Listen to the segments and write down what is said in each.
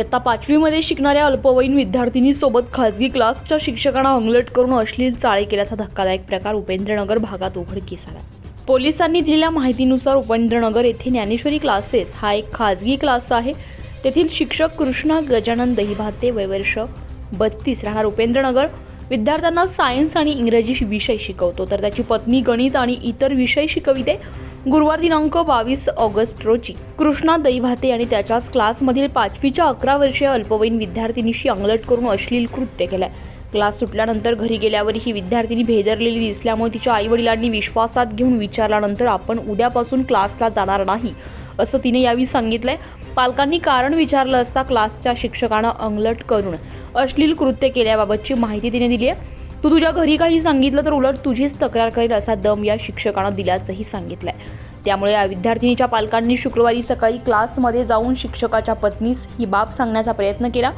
इयत्ता पाचवीमध्ये शिकणाऱ्या अल्पवयीन विद्यार्थिनीसोबत खाजगी क्लासच्या शिक्षकांना अंगलट करून अश्लील चाळे केल्याचा धक्कादायक प्रकार उपेंद्रनगर भागात उघडकीस आला पोलिसांनी दिलेल्या माहितीनुसार उपेंद्रनगर येथे ज्ञानेश्वरी क्लासेस हा एक खाजगी क्लास आहे. तेथील शिक्षक कृष्णा गजानन दहिभाते वयवर्ष बत्तीस राहणार उपेंद्रनगर. विद्यार्थ्यांना सायन्स आणि इंग्रजी विषय शिकवतो. तर त्याची पत्नी गणित आणि इतर विषय शिकविते. गुरुवार दिनांक बावीस ऑगस्ट रोजी. कृष्णा दैभाते आणि त्याच्याच क्लासमधील पाचवीच्या अकरा वर्षीय अल्पवयीन विद्यार्थिनीशी अंगलट करून अश्लील कृत्य केलंय. क्लास सुटल्यानंतर घरी गेल्यावर ही विद्यार्थिनी भेदरलेली दिसल्यामुळे तिच्या आईवडिलांनी विश्वासात घेऊन विचारल्यानंतर आपण उद्यापासून क्लासला जाणार नाही असं तिने यावेळी सांगितलंय. पालकांनी कारण विचारलं असता क्लासच्या शिक्षकानं अंगलट करून अश्लील कृत्य केल्याबाबतची माहिती तिने दिली आहे तू तुझ्या घरी काही सांगितलं तर उलट तुझीच तक्रार करेल असा दम या शिक्षकानं दिल्याचंही सांगितलंय. त्यामुळे या विद्यार्थिनीच्या पालकांनी शुक्रवारी सकाळी क्लासमध्ये जाऊन शिक्षकाच्या पत्नीस ही बाब सांगण्याचा प्रयत्न केला.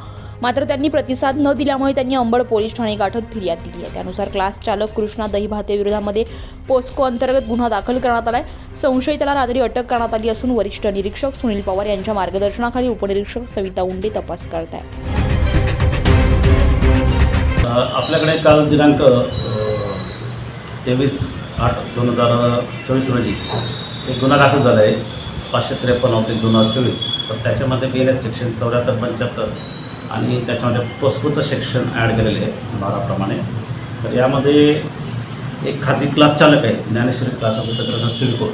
मात्र त्यांनी प्रतिसाद न दिल्यामुळे त्यांनी अंबड पोलीस ठाणे गाठत फिर्याद दिली आहे. त्यानुसार क्लास चालक कृष्णा दहीभाते विरोधामध्ये पोस्को अंतर्गत गुन्हा दाखल करण्यात आलाय. संशयिताला रात्री अटक करण्यात आली असून वरिष्ठ निरीक्षक सुनील पवार यांच्या मार्गदर्शनाखाली उपनिरीक्षक सविता उंडे तपास करत आहे आपल्याकडे काल दिनांक तेवीस आठ दोन हजार चोवीस रोजी एक गुन्हा दाखल झाला आहे पाचशे त्रेपन्न ऑब्लिक दोन हजार चोवीस. तर त्याच्यामध्ये बी एल एस सेक्शन चौऱ्याहत्तर पंच्याहत्तर आणि त्याच्यामध्ये पोस्कोचं सेक्शन ॲड केलेलं आहे बाराप्रमाणे. तर यामध्ये एक खाजगी क्लास चालक आहे ज्ञानेश्वरी क्लास असं त्याचं सिडको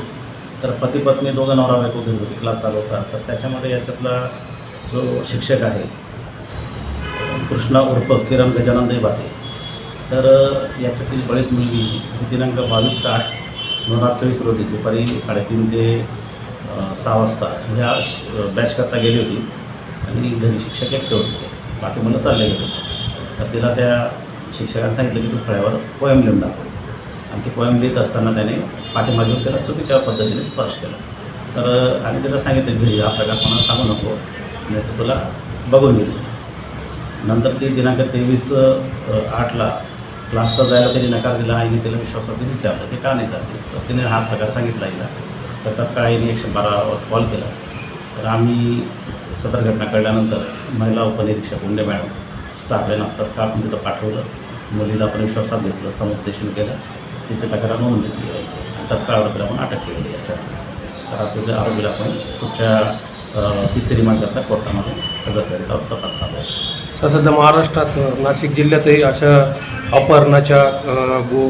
तर पती पत्नी दोघं नवरा बायको होती क्लास चालवतात. तर त्याच्यामध्ये याच्यातला जो शिक्षक आहे कृष्णा उर्फ किरण गजानन देवाते तर याच्यातील बळीत मुलगी ही दिनांक बावीस साठ दोन हजार चोवीस रोजी दुपारी साडेतीन ते सहा वाजता ह्या बॅच करता गेली होती आणि घरी शिक्षक एकटे होते. बाकी मुलं चालले गेले तर तिला त्या शिक्षकांनी सांगितलं की तू फळ्यावर पोयम लिहून दाखव. आणि ती पोयम लिहित असताना त्याने पाठीमागून त्याला चुकीच्या पद्धतीने स्पर्श केला. तर आणि त्याला सांगितलं घरी हा प्रकार कोणाला सांगू नको. नाही तर तुला बघून घेईल नंतर ते दिनांक तेवीस आठला क्लासला जायला त्यांनी नकार दिला. आईने तिला विश्वासात विचारलं. ते का नाही जाते? तर तिने हा प्रकार सांगितला आईला. तर तत्काळ आईने एकशे बारावर कॉल केला. तर आम्ही सदर घटना कळल्यानंतर महिला उपनिरीक्षक उंडे मॅडम स्टाफ यांना तत्काळ आपण तिथं पाठवलं. मुलीला आपण विश्वासात घेतलं. समुपदेशन केलं. तिची तक्रार नोंद घेतली जायची आणि तत्काळ आरोपीला आपण अटक केली याच्यावर तर आपल्या आरोपीला आपण पुढच्या अ, तिसरी रिमांडकरता कोर्टामध्ये हजर करीत आहोत तपास चालू आहे. सध्या महाराष्ट्रात नाशिक जिल्ह्यातही अशा अपहरणाच्या गो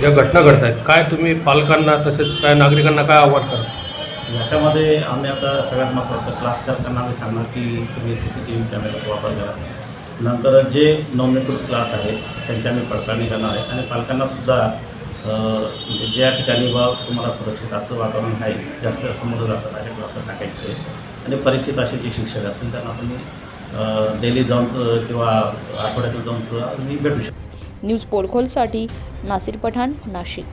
ज्या घटना घडत आहेत काय तुम्ही पालकांना तसेच काय नागरिकांना काय आव्हान करा याच्यामध्ये आम्ही आता सगळ्यात महत्त्वाचं क्लास चालकांना आम्ही सांगणार की तुम्ही सी सी टी व्ही कॅमेऱ्याचा वापर करा. नंतर जे नोंदणीकृत क्लास आहेत त्यांची आम्ही पडताळणी करणार आहे. आणि पालकांनासुद्धा म्हणजे ज्या ठिकाणी बा तुम्हाला सुरक्षित असं वातावरण आहे जास्त समोर जातात अशा क्लासला टाकायचं आहे. आणि परिचित असे जे शिक्षक असतील त्यांना तुम्ही डेली जाऊन किंवा आठवड्यातून जाऊन मी भेटू शकतो. न्यूज पोलखोलसाठी नासिर पठाण नाशिक.